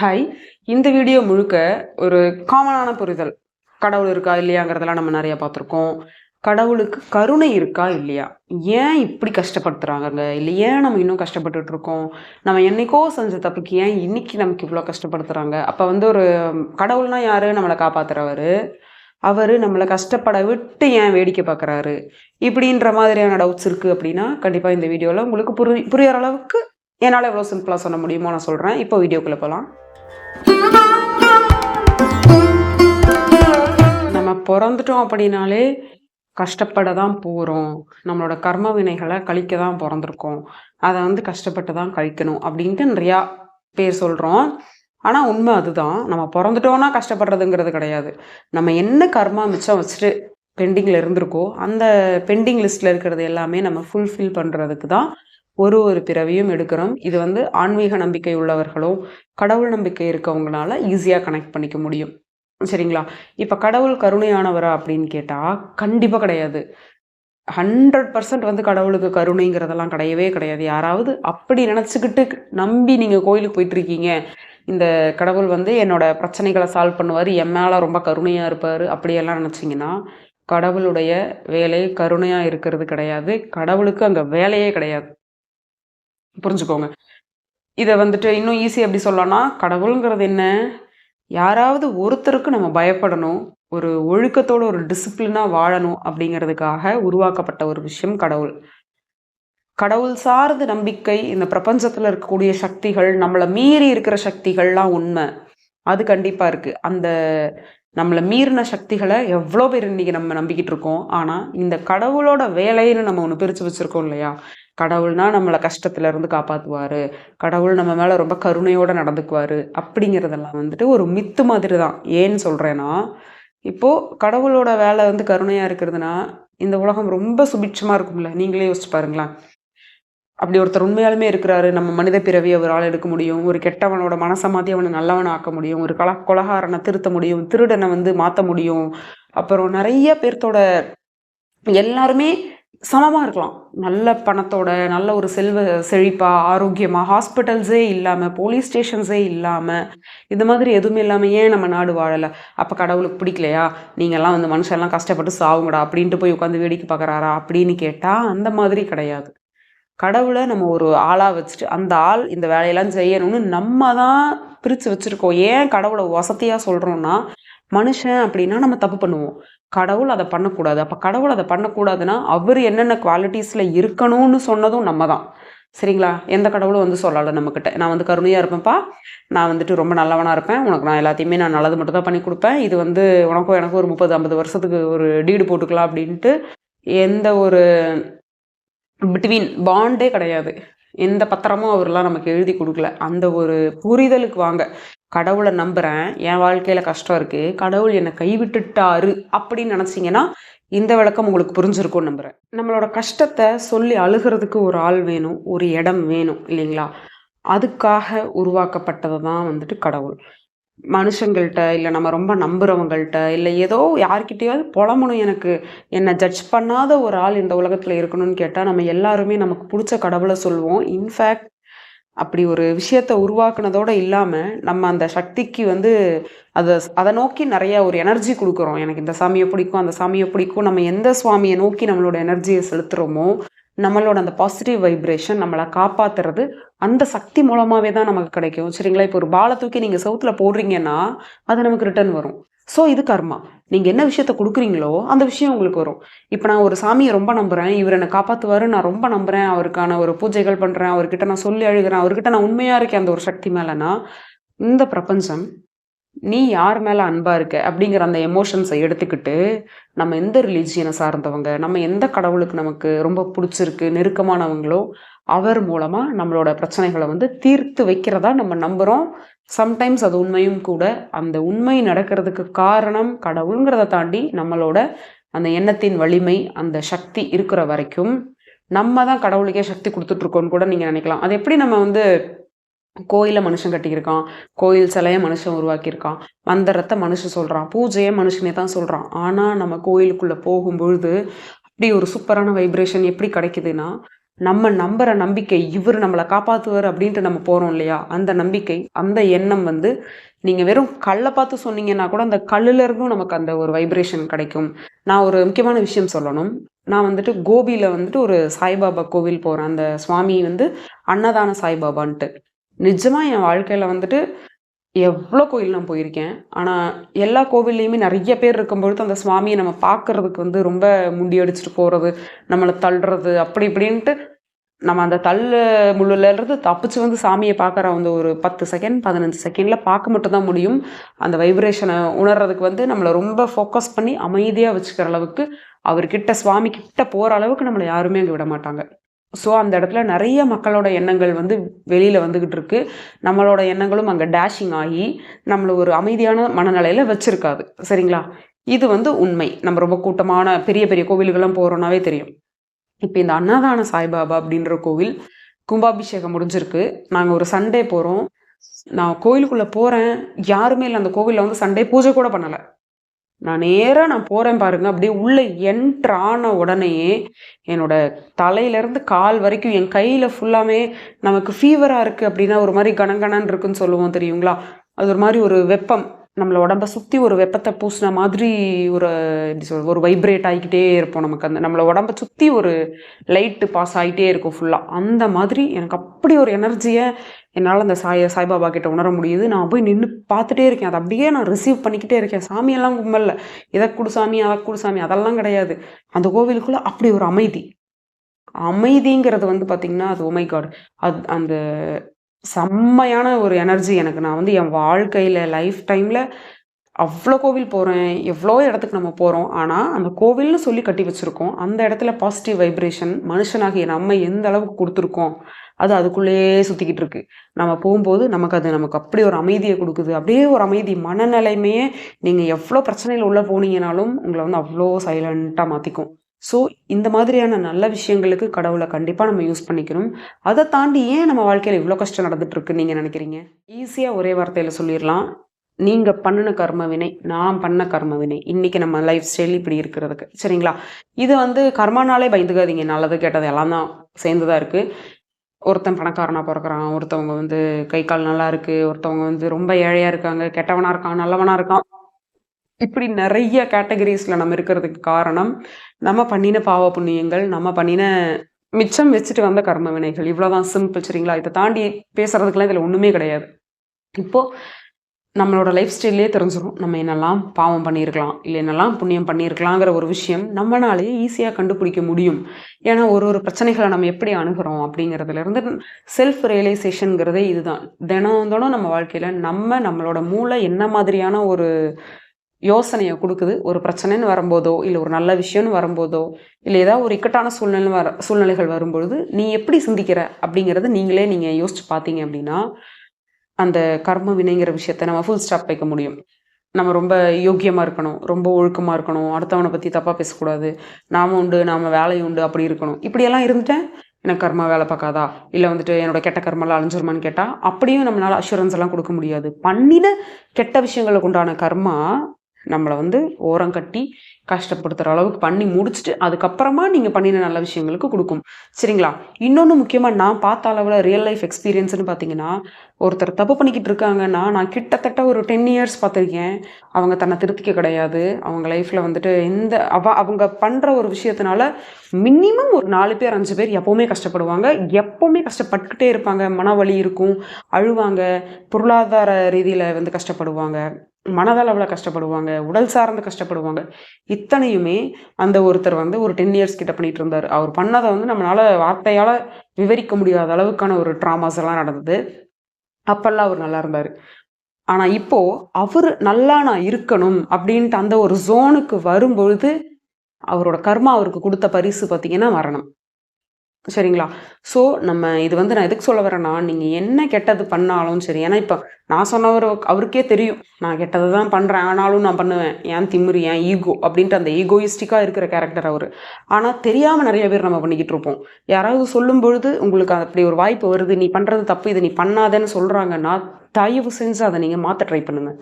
Hi இந்த video முழுக்க ஒரு காமனான புரிதல். கடவுள் இருக்கா இல்லையாங்கிறதெல்லாம் நம்ம நிறைய பார்த்துருக்கோம். கடவுளுக்கு கருணை இருக்கா இல்லையா? ஏன் இப்படி கஷ்டப்படுத்துறாங்க இல்லை ஏன் நம்ம இன்னும் கஷ்டப்பட்டுட்டு இருக்கோம் நம்ம என்னைக்கோ செஞ்ச தப்புக்கு ஏன் இன்னைக்கு நமக்கு இவ்வளோ கஷ்டப்படுத்துறாங்க? அப்போ வந்து ஒரு கடவுள்னா யாரு? நம்மளை காப்பாத்துறவர். அவர் நம்மளை கஷ்டப்பட விட்டு ஏன் வேடிக்கை பார்க்குறாரு இப்படின்ற மாதிரியான டவுட்ஸ் இருக்குது அப்படின்னா கண்டிப்பாக இந்த வீடியோவில் உங்களுக்கு புரி புரியற அளவுக்கு என்னால் எவ்வளோ சிம்பிளாக சொல்ல முடியுமோ நான் சொல்கிறேன் இப்போ வீடியோக்குள்ளே போகலாம் நம்ம பிறந்துட்டோம் அப்படின்னாலே கஷ்டப்பட தான் போகிறோம் நம்மளோட கர்ம வினைகளை கழிக்க தான் பிறந்திருக்கோம். அதை வந்து கஷ்டப்பட்டு தான் கழிக்கணும் அப்படின்ட்டு நிறையா பேர் சொல்கிறோம் ஆனால் உண்மை அதுதான். நம்ம பிறந்துட்டோன்னா கஷ்டப்படுறதுங்கிறது கிடையாது. நம்ம என்ன கர்மா மிச்சம் வச்சுட்டு பெண்டிங்கில் இருந்திருக்கோ அந்த பெண்டிங் லிஸ்ட்டில் இருக்கிறது எல்லாமே நம்ம ஃபுல்ஃபில் பண்ணுறதுக்கு தான் ஒரு ஒரு பிறவியும் எடுக்கிறோம். இது வந்து ஆன்மீக நம்பிக்கை உள்ளவர்களோ கடவுள் நம்பிக்கை இருக்கவங்களால ஈஸியாக கனெக்ட் பண்ணிக்க முடியும். சரிங்களா? இப்போ கடவுள் கருணையானவரா அப்படின்னு கேட்டால் கண்டிப்பாக கிடையாது. ஹண்ட்ரட் பர்சன்ட் வந்து கடவுளுக்கு கருணைங்கிறதெல்லாம் கிடையவே கிடையாது. யாராவது அப்படி நினச்சிக்கிட்டு நம்பி நீங்கள் கோயிலுக்கு போயிட்டுருக்கீங்க. இந்த கடவுள் வந்து என்னோட பிரச்சனைகளை சால்வ் பண்ணுவார். என் மேலே ரொம்ப கருணையாக இருப்பார். அப்படியெல்லாம் நினச்சிங்கன்னா கடவுளுடைய வேலை கருணையாக இருக்கிறது கிடையாது. கடவுளுக்கு அங்கே வேலையே கிடையாது. புரிஞ்சுக்கோங்க. இதை வந்துட்டு இன்னும் ஈஸி எப்படி சொல்லலாம்னா கடவுளுங்கிறது என்ன? யாராவது ஒருத்தருக்கு நம்ம பயப்படணும் ஒரு ஒழுக்கத்தோட ஒரு டிசிப்ளினாக வாழணும் அப்படிங்கிறதுக்காக உருவாக்கப்பட்ட ஒரு விஷயம் கடவுள். கடவுள் சார்ந்த நம்பிக்கை இந்த பிரபஞ்சத்தில் இருக்கக்கூடிய சக்திகள் நம்மளை மீறி இருக்கிற சக்திகள்லாம் உண்மை. அது கண்டிப்பாக இருக்குது அந்த நம்மளை மீறின சக்திகளை எவ்வளோ பேர் இன்றைக்கி நம்ம நம்பிக்கிட்டு இருக்கோம். ஆனால் இந்த கடவுளோட வேலைன்னு நம்ம ஒன்று பிரித்து வச்சுருக்கோம் இல்லையா? கடவுள்னா நம்மளை கஷ்டத்துல இருந்து காப்பாற்றுவார் கடவுள் நம்ம மேலே ரொம்ப கருணையோடு நடந்துக்குவார். அப்படிங்கிறதெல்லாம் வந்துட்டு ஒரு மித்து மாதிரி தான் ஏன்னு சொல்கிறேன்னா இப்போது கடவுளோட வேலை வந்து கருணையாக இருக்கிறதுனா இந்த உலகம் ரொம்ப சுபிட்சமாக இருக்கும்ல. நீங்களே யோசிச்சு பாருங்களேன். அப்படி ஒருத்தர் உண்மையாலுமே இருக்கிறாரு நம்ம மனித பிறவி அவரால் எடுக்க முடியும் ஒரு கெட்டவனோட மனசை மாற்றி அவனை நல்லவனை ஆக்க முடியும் ஒரு கல கொலகாரனை திருத்த முடியும் திருடனை வந்து மாற்ற முடியும். அப்புறம் நிறைய பேர்த்தோட எல்லாருமே சமமாக இருக்கலாம். நல்ல பணத்தோட நல்ல ஒரு செல்வ செழிப்பாக ஆரோக்கியமாக ஹாஸ்பிட்டல்ஸே இல்லாமல் போலீஸ் ஸ்டேஷன்ஸே இல்லாமல் இது மாதிரி எதுவுமே இல்லாமல் ஏன் நம்ம நாடு வாழலை? அப்போ கடவுளுக்கு பிடிக்கலையா? நீங்கள்லாம் வந்து மனுஷன்லாம் கஷ்டப்பட்டு சாவுங்கடா அப்படின்ட்டு போய் உட்காந்து வேடிக்கை பார்க்குறாரா? அப்படின்னு கேட்டால் அந்த மாதிரி கிடையாது. கடவுளை நம்ம ஒரு ஆளாக வச்சுட்டு அந்த ஆள் இந்த வேலையெல்லாம் செய்யணும்னு நம்ம தான் பிரித்து வச்சுருக்கோம். ஏன் கடவுளை வசதியாக சொல்கிறோன்னா மனுஷன் அப்படின்னா நம்ம தப்பு பண்ணுவோம். கடவுள் அதை பண்ணக்கூடாது. அப்போ கடவுள் அதை பண்ணக்கூடாதுன்னா அவர் என்னென்ன குவாலிட்டிஸில் இருக்கணும்னு சொன்னதும் நம்ம தான் சரிங்களா? எந்த கடவுளும் வந்து சொல்லலை நம்மக்கிட்ட நான் வந்து கருணையாக இருப்பேன்ப்பா. நான் வந்துட்டு ரொம்ப நல்லவனாக இருப்பேன். உனக்கு நான் எல்லாத்தையுமே நான் நல்லது மட்டும் தான் பண்ணி கொடுப்பேன். இது வந்து உனக்கும் எனக்கும் ஒரு முப்பது ஐம்பது வருஷத்துக்கு ஒரு டீடு போட்டுக்கலாம் அப்படின்ட்டு எந்த ஒரு பிட்வீன் பாண்டே கிடையாது. எந்த பத்திரமும் அவர்லாம் நமக்கு எழுதி கொடுக்கல. அந்த ஒரு புரிதலுக்கு வாங்க. கடவுளை நம்புகிறேன் என் வாழ்க்கையில் கஷ்டம் இருக்குது கடவுள் என்னை கைவிட்டுட்டாரு அப்படின்னு நினச்சிங்கன்னா இந்த விளக்கம் உங்களுக்கு புரிஞ்சிருக்கும் நம்புகிறேன் நம்மளோட கஷ்டத்தை சொல்லி அழுகிறதுக்கு ஒரு ஆள் வேணும். ஒரு இடம் வேணும் இல்லைங்களா? அதுக்காக உருவாக்கப்பட்டது தான் வந்துட்டு கடவுள். மனுஷங்கள்கிட்ட இல்லை நம்ம ரொம்ப நம்புகிறவங்கள்ட்ட இல்லை ஏதோ யார்கிட்டயாவது புலம்பணும் எனக்கு என்னை ஜட்ஜ் பண்ணாத ஒரு ஆள் இந்த உலகத்தில் இருக்கணும்னு கேட்டால் நம்ம எல்லாருமே நமக்கு பிடிச்ச கடவுளை சொல்லுவோம். இன்ஃபேக்ட் அப்படி ஒரு விஷயத்தை உருவாக்குனதோடு இல்லாமல் நம்ம அந்த சக்திக்கு வந்து அதை அதை நோக்கி நிறைய ஒரு எனர்ஜி கொடுக்குறோம். எனக்கு இந்த சாமியை பிடிக்கும் அந்த சாமியை பிடிக்கும். நம்ம எந்த சுவாமியை நோக்கி நம்மளோட எனர்ஜியை செலுத்துகிறோமோ நம்மளோட அந்த பாசிட்டிவ் வைப்ரேஷன் நம்மளை காப்பாற்றுறது அந்த சக்தி மூலமாகவே தான் நமக்கு கிடைக்கும். சரிங்களா? இப்போ ஒரு பாலை தூக்கி நீங்கள் சவுத்தில் போடுறீங்கன்னா அது நமக்கு ரிட்டர்ன் வரும். ஸோ இது கர்மா. நீங்கள் என்ன விஷயத்த கொடுக்குறீங்களோ அந்த விஷயம் உங்களுக்கு வரும். இப்போ நான் ஒரு சாமியை ரொம்ப நம்புகிறேன் இவர் என்னை காப்பாற்றுவார் நான் ரொம்ப நம்புகிறேன் அவருக்கான ஒரு பூஜைகள் பண்ணுறேன் அவர்கிட்ட நான் சொல்லி அழுகிறேன். அவர்கிட்ட நான் உண்மையாக இருக்கேன் அந்த ஒரு சக்தி மேலேனா இந்த பிரபஞ்சம் நீ யார் மேலே அன்பாக இருக்க? அப்படிங்கிற அந்த எமோஷன்ஸை எடுத்துக்கிட்டு நம்ம எந்த ரிலீஜியனை சார்ந்தவங்க நம்ம எந்த கடவுளுக்கு நமக்கு ரொம்ப பிடிச்சிருக்கு நெருக்கமானவங்களோ அவர் மூலமாக நம்மளோட பிரச்சனைகளை வந்து தீர்த்து வைக்கிறதா நம்ம நம்புகிறோம் சம்டைம்ஸ் அது உண்மையும் கூட அந்த உண்மை நடக்கிறதுக்கு காரணம் கடவுளுங்கிறத தாண்டி நம்மளோட அந்த எண்ணத்தின் வலிமை அந்த சக்தி இருக்கிற வரைக்கும் நம்ம தான் கடவுளுக்கே சக்தி கொடுத்துட்ருக்கோன்னு கூட நீங்கள் நினைக்கலாம். அது எப்படி நம்ம வந்து கோயிலை மனுஷன் கட்டியிருக்கான் கோயில் சிலையை மனுஷன் உருவாக்கியிருக்கான் மந்திரத்தை மனுஷன் சொல்கிறான் பூஜையை மனுஷனே தான் சொல்கிறான் ஆனால் நம்ம கோயிலுக்குள்ளே போகும்பொழுது அப்படி ஒரு சூப்பரான வைப்ரேஷன் எப்படி கிடைக்குதுன்னா நம்ம நம்புற நம்பிக்கை இவர் நம்மளை காப்பாற்றுவார் அப்படின்ட்டு நம்ம போகிறோம் இல்லையா? அந்த நம்பிக்கை அந்த எண்ணம் வந்து நீங்கள் வெறும் கல்லை பார்த்து சொன்னீங்கன்னா கூட அந்த கல்லுல இருந்தும் நமக்கு அந்த ஒரு வைப்ரேஷன் கிடைக்கும். நான் ஒரு முக்கியமான விஷயம் சொல்லணும். நான் வந்துட்டு கோபியில் வந்துட்டு ஒரு சாய்பாபா கோவில் போகிறேன் அந்த சுவாமி வந்து அன்னதான சாய்பாபான்ட்டு. நிஜமாக என் வாழ்க்கையில் வந்துட்டு எவ்வளோ கோயில் நான் போயிருக்கேன். ஆனால் எல்லா கோவில்லையுமே நிறைய பேர் இருக்கும்பொழுது அந்த சுவாமியை நம்ம பார்க்கறதுக்கு வந்து ரொம்ப முண்டி அடிச்சுட்டு போகிறது நம்மளை தள்ளுறது அப்படி இப்படின்ட்டு நம்ம அந்த தள்ளு முள்ளுலேருந்து தப்பிச்சு வந்து சாமியை பார்க்குற அந்த ஒரு பத்து செகண்ட் பதினஞ்சு செகண்டில் பார்க்க மட்டும்தான் முடியும். அந்த வைப்ரேஷனை உணர்றதுக்கு வந்து நம்மளை ரொம்ப ஃபோக்கஸ் பண்ணி அமைதியாக வச்சுக்கிற அளவுக்கு அவர்கிட்ட சுவாமி கிட்ட போகிற அளவுக்கு நம்மளை யாருமே அங்கே விட மாட்டாங்க. ஸோ அந்த இடத்துல நிறைய மக்களோட எண்ணங்கள் வந்து வெளியில் வந்துக்கிட்டு இருக்கு. நம்மளோட எண்ணங்களும் அங்கே டேஷிங் ஆகி நம்மளை ஒரு அமைதியான மனநிலையில் வச்சுருக்காது. சரிங்களா? இது வந்து உண்மை. நம்ம ரொம்ப கூட்டமான பெரிய பெரிய கோவில்கள்லாம் போகிறோன்னாவே தெரியும். இப்போ இந்த அன்னதான சாய்பாபா அப்படின்ற கோவில் கும்பாபிஷேகம் முடிஞ்சிருக்கு. நாங்கள் ஒரு சண்டே போகிறோம் நான் கோயிலுக்குள்ளே போகிறேன் யாருமே இல்லை அந்த கோவிலில் வந்து சண்டே பூஜை கூட பண்ணலை. நான் நேராக நான் போகிறேன் பாருங்க. அப்படியே உள்ளே என்ட்ரான உடனேயே என்னோட தலையிலேருந்து கால் வரைக்கும் என் கையில் ஃபுல்லாமே நமக்கு ஃபீவராக இருக்குது அப்படின்னா ஒரு மாதிரி கணங்கணன் இருக்குன்னு சொல்லுவோம் தெரியுங்களா? அது ஒரு மாதிரி ஒரு வெப்பம். நம்மளை உடம்ப சுற்றி ஒரு வெப்பத்தை பூசின மாதிரி ஒரு எப்படி சொல் ஒரு வைப்ரேட் ஆகிக்கிட்டே இருப்போம் நமக்கு. அந்த நம்மளை உடம்ப சுற்றி ஒரு லைட்டு பாஸ் ஆகிட்டே இருக்கும் ஃபுல்லாக அந்த மாதிரி எனக்கு அப்படி ஒரு எனர்ஜியை என்னால் அந்த சாய சாய்பாபா கிட்ட உணர முடியுது. நான் போய் நின்று பார்த்துட்டே இருக்கேன். அதை அப்படியே நான் ரிசீவ் பண்ணிக்கிட்டே இருக்கேன். சாமியெல்லாம் கும்பலில். இதை குடு சாமி அதை குடு சாமி. அதெல்லாம் கிடையாது. அந்த கோவிலுக்குள்ளே அப்படி ஒரு அமைதி. அமைதிங்கிறது வந்து பார்த்திங்கன்னா அது oh உமைகாடு காட் அது அந்த செம்மையான ஒரு எனர்ஜி எனக்கு. நான் வந்து என் வாழ்க்கையில் லைஃப் டைமில் அவ்வளோ கோவில் போகிறேன் எவ்வளோ இடத்துக்கு நம்ம போகிறோம் ஆனால் அந்த கோவில்னு சொல்லி கட்டி வச்சுருக்கோம். அந்த இடத்துல பாசிட்டிவ் வைப்ரேஷன் மனுஷனாகிய நம்ம எந்த அளவுக்கு கொடுத்துருக்கோம் அது அதுக்குள்ளேயே சுற்றிக்கிட்டு இருக்கு. நம்ம போகும்போது நமக்கு அது நமக்கு அப்படி ஒரு அமைதியை கொடுக்குது. அப்படியே ஒரு அமைதி மனநிலைமையே நீங்கள் எவ்வளோ பிரச்சனையில் உள்ளே போனீங்கனாலும் உங்களை வந்து அவ்வளோ சைலண்ட்டாக மாற்றிக்கும் ஸோ இந்த மாதிரியான நல்ல விஷயங்களுக்கு கடவுளை கண்டிப்பாக நம்ம யூஸ் பண்ணிக்கணும். அதை தாண்டி ஏன் நம்ம வாழ்க்கையில் இவ்வளோ கஷ்டம் நடந்துட்டுருக்குன்னு நீங்கள் நினைக்கிறீங்க? ஈஸியாக ஒரே வார்த்தையில் சொல்லிடலாம். நீங்கள் பண்ணின கர்ம வினை நான் பண்ண கர்ம வினை இன்றைக்கி நம்ம லைஃப் ஸ்டைல் இப்படி இருக்கிறதுக்கு. சரிங்களா? இது வந்து கர்மானாலே பயந்துக்காதீங்க. நல்லது கெட்டது எல்லாம் தான் சேர்ந்து தான் இருக்குது ஒருத்தன் பணக்காரனாக பிறக்கிறான். ஒருத்தவங்க வந்து கை கால் நல்லா இருக்குது ஒருத்தவங்க வந்து ரொம்ப ஏழையாக இருக்காங்க. கெட்டவனாக இருக்கான் நல்லவனாக இருக்கான். இப்படி நிறைய கேட்டகரிஸில் நம்ம இருக்கிறதுக்கு காரணம் நம்ம பண்ணின பாவ புண்ணியங்கள் நம்ம பண்ணின மிச்சம் வச்சுட்டு வந்த கர்ம வினைகள் இவ்வளோதான் சிம்பிள் சரிங்களா? இதை தாண்டி பேசுறதுக்கெல்லாம் இதில் ஒன்றுமே கிடையாது. இப்போது நம்மளோட லைஃப் ஸ்டைல்லே தெரிஞ்சிடும் நம்ம என்னெல்லாம் பாவம் பண்ணியிருக்கலாம் இல்லை என்னெல்லாம் புண்ணியம் பண்ணியிருக்கலாங்கிற ஒரு விஷயம் நம்மளாலேயே ஈஸியாக கண்டுபிடிக்க முடியும். ஏன்னா ஒரு ஒரு பிரச்சனைகளை நம்ம எப்படி அணுகிறோம் அப்படிங்கிறதுலேருந்து செல்ஃப் ரியலைசேஷனுங்கிறதே இதுதான். தினம் தினம் நம்ம வாழ்க்கையில் நம்ம நம்மளோட மூளை என்ன மாதிரியான ஒரு யோசனையை கொடுக்குது? ஒரு பிரச்சனைன்னு வரும்போதோ இல்லை ஒரு நல்ல விஷயம்னு வரும்போதோ இல்லை ஏதாவது ஒரு இக்கட்டான சூழ்நிலை வர சூழ்நிலைகள் வரும்பொழுது நீ எப்படி சிந்திக்கிற அப்படிங்கிறத நீங்களே நீங்கள் யோசிச்சு பார்த்தீங்க அப்படின்னா அந்த கர்ம வினைங்கிற விஷயத்த நம்ம ஃபுல் ஸ்டாப் வைக்க முடியும். நம்ம ரொம்ப யோக்கியமாக இருக்கணும் ரொம்ப ஒழுக்கமாக இருக்கணும் அடுத்தவனை பற்றி தப்பாக பேசக்கூடாது. நாம உண்டு நாம் வேலை உண்டு அப்படி இருக்கணும். இப்படியெல்லாம் இருந்துட்டேன் எனக்கு கர்மா வேலை பார்க்காதா? இல்லை வந்துட்டு என்னோட கெட்ட கர்மெல்லாம் அழிஞ்சிருமான்னு கேட்டால் அப்படியும் நம்மளால் அஷூரன்ஸ் எல்லாம் கொடுக்க முடியாது. பண்ணின கெட்ட விஷயங்களுக்கு உண்டான கர்மா நம்மளை வந்து ஓரம் கட்டி கஷ்டப்படுத்துகிற அளவுக்கு பண்ணி முடிச்சுட்டு அதுக்கப்புறமா நீங்கள் பண்ணின நல்ல விஷயங்களுக்கு கொடுக்கும். சரிங்களா? இன்னொன்று முக்கியமாக நான் பார்த்த அளவில் ரியல் லைஃப் எக்ஸ்பீரியன்ஸ்னு பார்த்தீங்கன்னா ஒருத்தர் தப்பு பண்ணிக்கிட்டு இருக்காங்கன்னா நான் கிட்டத்தட்ட ஒரு டென் இயர்ஸ் பார்த்துருக்கேன். அவங்க தன்னை திருத்திக்க கிடையாது. அவங்க லைஃப்பில் வந்துட்டு எந்த அவ அவங்க பண்ணுற ஒரு விஷயத்தினால மினிமம் ஒரு நாலு பேர் அஞ்சு பேர் எப்போவுமே கஷ்டப்படுவாங்க. எப்போவுமே கஷ்டப்பட்டுக்கிட்டே இருப்பாங்க. மன வலி இருக்கும். அழுவாங்க. பொருளாதார ரீதியில் வந்து கஷ்டப்படுவாங்க. மனதளவில் கஷ்டப்படுவாங்க உடல் சார்ந்து கஷ்டப்படுவாங்க. இத்தனையுமே அந்த ஒருத்தர் வந்து ஒரு டென் இயர்ஸ் கிட்ட பண்ணிட்டு இருந்தார். அவர் பண்ணதை வந்து நம்மளால வார்த்தையால் விவரிக்க முடியாத அளவுக்கான ஒரு ட்ராமாஸ் எல்லாம் நடந்தது. அப்பெல்லாம் அவர் நல்லா இருந்தார். ஆனால் இப்போது அவர் நல்லா நான் இருக்கணும் அப்படின்ட்டு அந்த ஒரு ஜோனுக்கு வரும்பொழுது அவரோட கர்மா அவருக்கு கொடுத்த பரிசு பார்த்தீங்கன்னா மரணம். சரிங்களா? ஸோ நம்ம இது வந்து நான் எதுக்கு சொல்ல வரேன்னா நீங்கள் என்ன கெட்டது பண்ணாலும் சரி ஏன்னா இப்போ நான் சொன்னவர் அவருக்கே தெரியும். நான் கெட்டது தான் பண்ணுறேன் ஆனாலும் நான் பண்ணுவேன். ஏன் திமுரு ஏன் ஈகோ அப்படின்ட்டு அந்த ஈகோயிஸ்டிக்காக இருக்கிற கேரக்டர் அவர். ஆனால் தெரியாமல் நிறைய பேர் நம்ம பண்ணிக்கிட்டு இருப்போம். யாராவது சொல்லும் பொழுது உங்களுக்கு அப்படி ஒரு வாய்ப்பு வருது நீ பண்ணுறது தப்பு இதை நீ பண்ணாதேன்னு சொல்கிறாங்கன்னா தயவு செஞ்சு அதை நீங்கள் மாற்ற ட்ரை பண்ணுங்கள்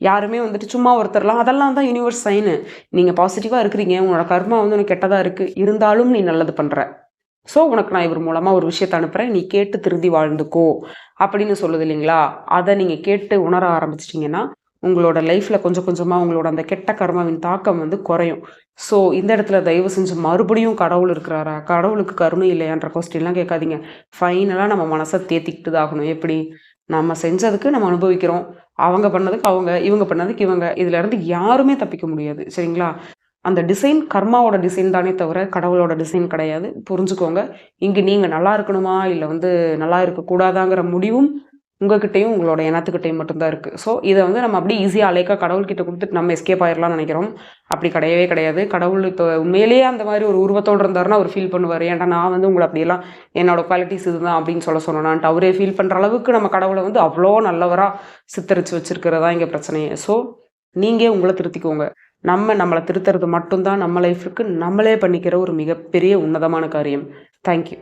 யாருமே வந்துட்டு சும்மா ஒருத்தர்லாம் அதெல்லாம் தான் யூனிவர்ஸ் சைனு நீங்கள் பாசிட்டிவாக இருக்கிறீங்க உங்களோட கர்மா வந்து உனக்கு கெட்டதாக இருக்குது இருந்தாலும் நீ நல்லது பண்ணுற ஸோ உனக்கு நான் இவர் மூலமாக ஒரு விஷயத்தை அனுப்புகிறேன் நீ கேட்டு திருந்தி வாழ்ந்துக்கோ. அப்படின்னு சொல்லுது இல்லைங்களா? அதை நீங்கள் கேட்டு உணர ஆரம்பிச்சிட்டிங்கன்னா உங்களோட லைஃப்பில் கொஞ்சம் கொஞ்சமாக உங்களோட அந்த கெட்ட கர்மாவின் தாக்கம் வந்து குறையும். ஸோ இந்த இடத்துல தயவு செஞ்சு மறுபடியும் கடவுள் இருக்கிறாரா? கடவுளுக்கு கருணை இல்லையான்ற கொஸ்டின்லாம் கேட்காதீங்க. ஃபைனலாக நம்ம மனசை தேத்திக்கிட்டு தான் ஆகணும் எப்படி? நம்ம செஞ்சதுக்கு நம்ம அனுபவிக்கிறோம். அவங்க பண்ணதுக்கு அவங்க இவங்க பண்ணதுக்கு இவங்க. இதுலேருந்து யாருமே தப்பிக்க முடியாது. சரிங்களா? அந்த டிசைன் கர்மாவோட டிசைன் தானே தவிர கடவுளோட டிசைன் கிடையாது. புரிஞ்சுக்கோங்க. இங்கே நீங்கள் நல்லா இருக்கணுமா? இல்லை வந்து நல்லா இருக்கக்கூடாதாங்கிற முடிவும் உங்ககிட்டையும் உங்களோட எண்ணத்துக்கிட்டையும் மட்டும்தான் இருக்குது ஸோ இதை வந்து நம்ம அப்படியே ஈஸியாக அலைக்கா கடவுள்கிட்ட கொடுத்துட்டு நம்ம எஸ்கேப் ஆயிடலாம்னு நினைக்கிறோம். அப்படி கிடையவே கிடையாது. கடவுள் இப்போ உண்மையிலேயே அந்த மாதிரி ஒரு உருவத்தோடு இருந்தாருன்னா அவர் ஃபீல் பண்ணுவார். ஏன்டா நான் வந்து உங்களை அப்படியெல்லாம் என்னோட குவாலிட்டிஸ் இதுதான் அப்படின்னு சொல்ல சொன்னான்ட்டு அவரே ஃபீல் பண்ணுற அளவுக்கு நம்ம கடவுளை வந்து அவ்வளோ நல்லவராக சித்தரித்து வச்சுருக்கிறதா இங்கே பிரச்சனையே. ஸோ நீங்கள் உங்களை திருத்திக்கோங்க. நம்ம நம்மளை திருத்துறது மட்டும்தான் நம்ம லைஃபுக்கு நம்மளே பண்ணிக்கிற ஒரு மிகப்பெரிய உன்னதமான காரியம். தேங்க்யூ